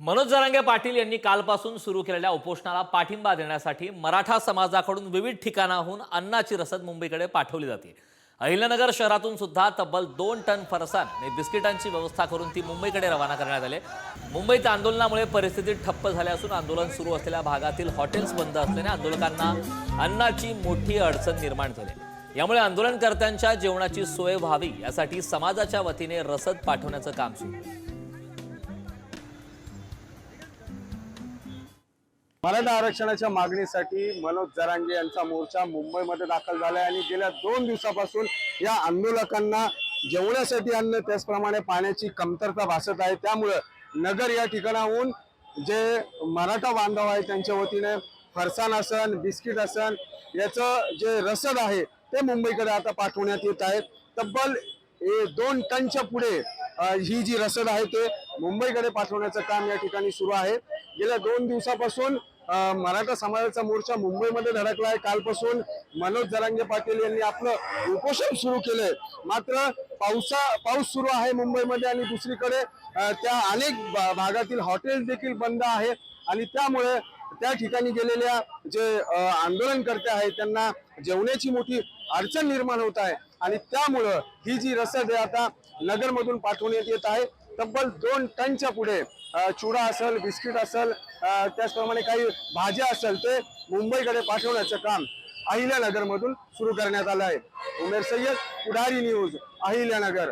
मनोज जरांगे पाटील यांनी कालपासून सुरू केलेल्या उपोषणाला पाठिंबा देण्यासाठी मराठा समाजाकडून विविध ठिकाणाहून अन्नाची रसद मुंबईकडे पाठवली जाते. अहिल्यानगर शहरातून सुद्धा तब्बल दोन टन फरसान आणि बिस्किटांची व्यवस्था करून ती मुंबईकडे रवाना करण्यात आले. मुंबईत आंदोलनामुळे परिस्थिती ठप्प झाली असून आंदोलन सुरू असलेल्या भागातील हॉटेल्स बंद असल्याने आंदोलकांना अन्नाची मोठी अडचण निर्माण झाली. यामुळे आंदोलनकर्त्यांच्या जेवणाची सोय व्हावी यासाठी समाजाच्या वतीने रसद पाठवण्याचं काम सुरू. मराठा आरक्षणाच्या मागणीसाठी मनोज जरांगे यांचा मोर्चा मुंबईमध्ये दाखल झालाय आणि गेल्या दोन दिवसापासून या आंदोलकांना जेवण्यासाठी अन्न त्याचप्रमाणे पाण्याची कमतरता भासत आहे. त्यामुळं नगर या ठिकाणाहून जे मराठा बांधव आहे त्यांच्या वतीने फरसाण असन बिस्किट असन याचं जे रसद आहे ते मुंबईकडे आता पाठवण्यात येत आहे तब्बल दोन टनच्या पुढे ही जी रसद आहे ते मुंबईकडे पाठवण्याचं काम या ठिकाणी सुरू आहे. गेल्या दोन दिवसापासून मराठा समाजाचा मोर्चा मुंबईमध्ये धडकला आहे कालपासून मनोज जरांगे पाटील यांनी आपलं उपोषण सुरू केलंय. मात्र पावसा पाऊस सुरू आहे मुंबईमध्ये आणि दुसरीकडे त्या अनेक भा- भागातील हॉटेल देखील बंद आहे. आणि त्यामुळे त्या ठिकाणी गेलेल्या जे आंदोलनकर्ते आहेत त्यांना जेवण्याची मोठी अडचण निर्माण होत आहे. आणि त्यामुळं ही जी रसद आहे आता नगरमधून पाठवण्यात येत आहे. तब्बल दोन टनच्या पुढे चुडा असेल बिस्किट असेल त्याचप्रमाणे काही भाज्या असेल ते मुंबईकडे पाठवण्याचं काम अहिल्यानगरमधून सुरू करण्यात आलं आहे. उमेर सय्यद पुढारी न्यूज अहिल्यानगर.